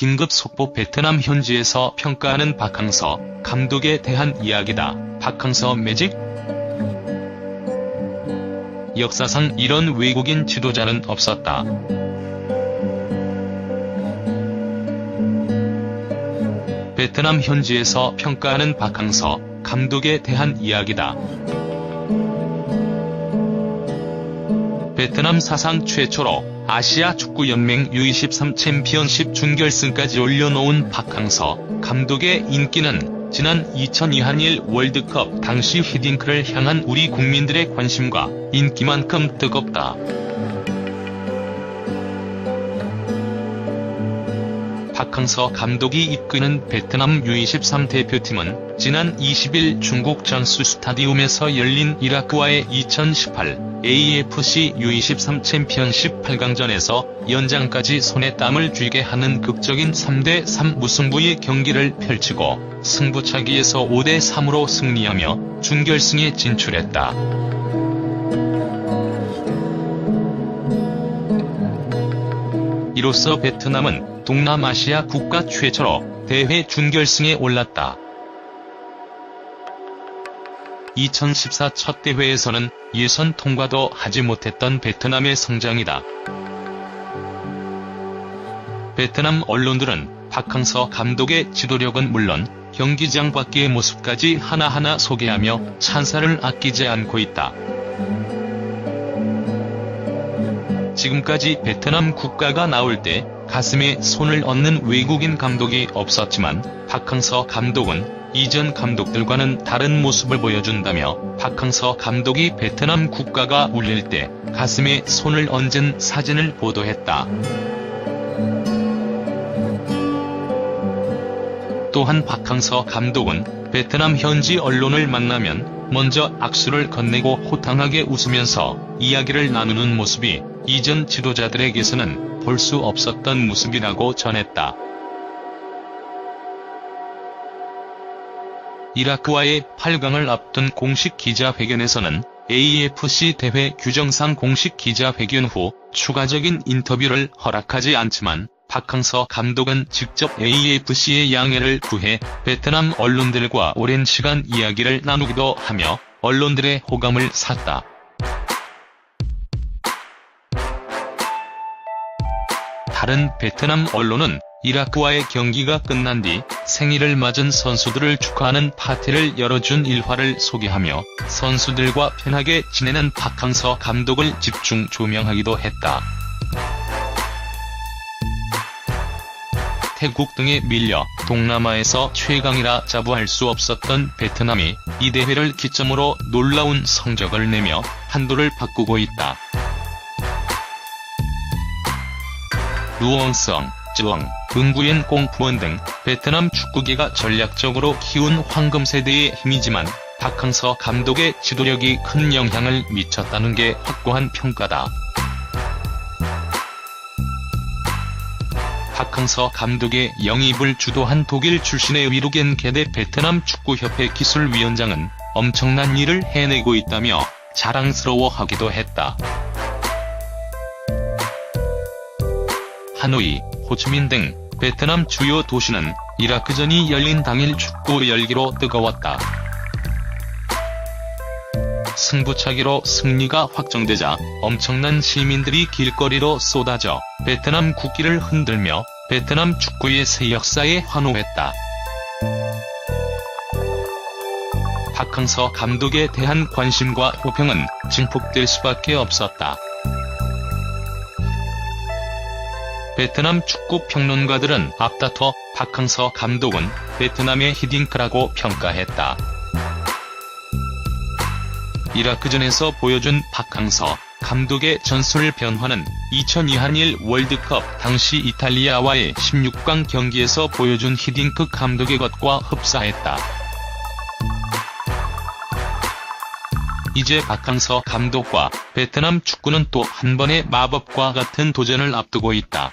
긴급 속보 베트남 현지에서 평가하는 박항서 감독에 대한 이야기다. 박항서 매직? 역사상 이런 외국인 지도자는 없었다. 베트남 현지에서 평가하는 박항서 감독에 대한 이야기다. 베트남 사상 최초로 아시아 축구연맹 U23 챔피언십 준결승까지 올려놓은 박항서 감독의 인기는 지난 2002 한일 월드컵 당시 히딩크를 향한 우리 국민들의 관심과 인기만큼 뜨겁다. 박항서 감독이 이끄는 베트남 U23 대표팀은 지난 20일 중국 전수 스타디움에서 열린 이라크와의 2018 AFC U23 챔피언십 8강전에서 연장까지 손에 땀을 쥐게 하는 극적인 3대3 무승부의 경기를 펼치고 승부차기에서 5대3으로 승리하며 준결승에 진출했다. 이로써 베트남은 동남아시아 국가 최초로 대회 준결승에 올랐다. 2014 첫 대회에서는 예선 통과도 하지 못했던 베트남의 성장이다. 베트남 언론들은 박항서 감독의 지도력은 물론 경기장 밖의 모습까지 하나하나 소개하며 찬사를 아끼지 않고 있다. 지금까지 베트남 국가가 나올 때 가슴에 손을 얹는 외국인 감독이 없었지만 박항서 감독은 이전 감독들과는 다른 모습을 보여준다며 박항서 감독이 베트남 국가가 울릴 때 가슴에 손을 얹은 사진을 보도했다. 또한 박항서 감독은 베트남 현지 언론을 만나면 먼저 악수를 건네고 호탕하게 웃으면서 이야기를 나누는 모습이 이전 지도자들에게서는 볼 수 없었던 모습이라고 전했다. 이라크와의 8강을 앞둔 공식 기자회견에서는 AFC 대회 규정상 공식 기자회견 후 추가적인 인터뷰를 허락하지 않지만 박항서 감독은 직접 AFC의 양해를 구해 베트남 언론들과 오랜 시간 이야기를 나누기도 하며 언론들의 호감을 샀다. 다른 베트남 언론은 이라크와의 경기가 끝난 뒤 생일을 맞은 선수들을 축하하는 파티를 열어준 일화를 소개하며 선수들과 편하게 지내는 박항서 감독을 집중 조명하기도 했다. 태국 등에 밀려 동남아에서 최강이라 자부할 수 없었던 베트남이 이 대회를 기점으로 놀라운 성적을 내며 판도를 바꾸고 있다. 루엉성, 쯔엉, 은구yen 공푸원 등 베트남 축구계가 전략적으로 키운 황금 세대의 힘이지만 박항서 감독의 지도력이 큰 영향을 미쳤다는 게 확고한 평가다. 박항서 감독의 영입을 주도한 독일 출신의 위루겐 게데 베트남 축구협회 기술위원장은 엄청난 일을 해내고 있다며 자랑스러워하기도 했다. 하노이, 호치민 등 베트남 주요 도시는 이라크전이 열린 당일 축구 열기로 뜨거웠다. 승부차기로 승리가 확정되자 엄청난 시민들이 길거리로 쏟아져 베트남 국기를 흔들며 베트남 축구의 새 역사에 환호했다. 박항서 감독에 대한 관심과 호평은 증폭될 수밖에 없었다. 베트남 축구 평론가들은 앞다퉈 박항서 감독은 베트남의 히딩크라고 평가했다. 이라크전에서 보여준 박항서 감독의 전술 변화는 2002 한일 월드컵 당시 이탈리아와의 16강 경기에서 보여준 히딩크 감독의 것과 흡사했다. 이제 박항서 감독과 베트남 축구는 또 한 번의 마법과 같은 도전을 앞두고 있다.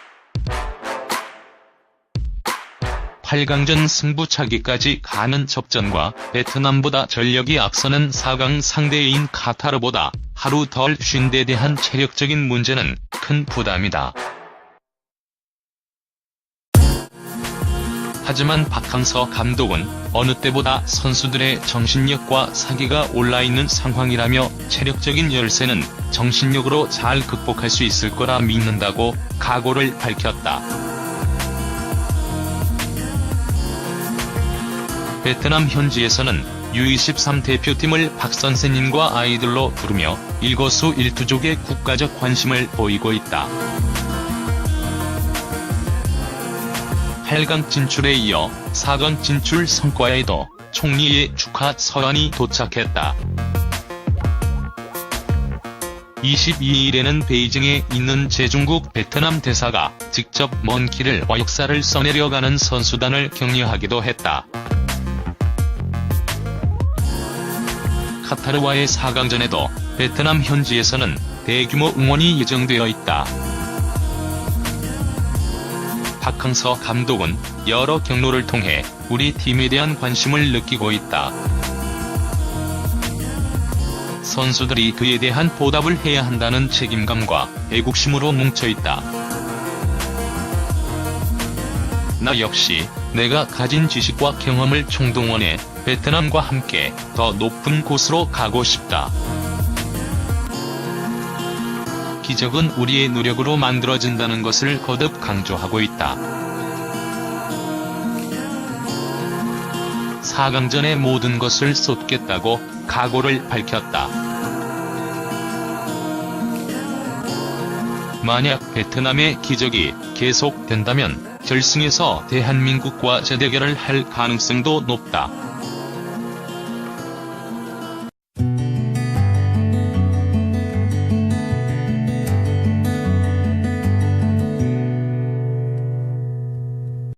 8강전 승부차기까지 가는 접전과 베트남보다 전력이 앞서는 4강 상대인 카타르보다 하루 덜 쉰 데 대한 체력적인 문제는 큰 부담이다. 하지만 박항서 감독은 어느 때보다 선수들의 정신력과 사기가 올라있는 상황이라며 체력적인 열세는 정신력으로 잘 극복할 수 있을 거라 믿는다고 각오를 밝혔다. 베트남 현지에서는 U23 대표팀을 박 선생님과 아이들로 부르며 일거수 일투족의 국가적 관심을 보이고 있다. 8강 진출에 이어 4강 진출 성과에도 총리의 축하 서한이 도착했다. 22일에는 베이징에 있는 제중국 베트남 대사가 직접 먼 길을 와 역사를 써내려가는 선수단을 격려하기도 했다. 카타르와의 4강전에도 베트남 현지에서는 대규모 응원이 예정되어 있다. 박항서 감독은 여러 경로를 통해 우리 팀에 대한 관심을 느끼고 있다. 선수들이 그에 대한 보답을 해야 한다는 책임감과 애국심으로 뭉쳐있다. 나 역시 내가 가진 지식과 경험을 총동원해 베트남과 함께 더 높은 곳으로 가고 싶다. 기적은 우리의 노력으로 만들어진다는 것을 거듭 강조하고 있다. 4강전의 모든 것을 쏟겠다고 각오를 밝혔다. 만약 베트남의 기적이 계속된다면 결승에서 대한민국과 재대결을 할 가능성도 높다.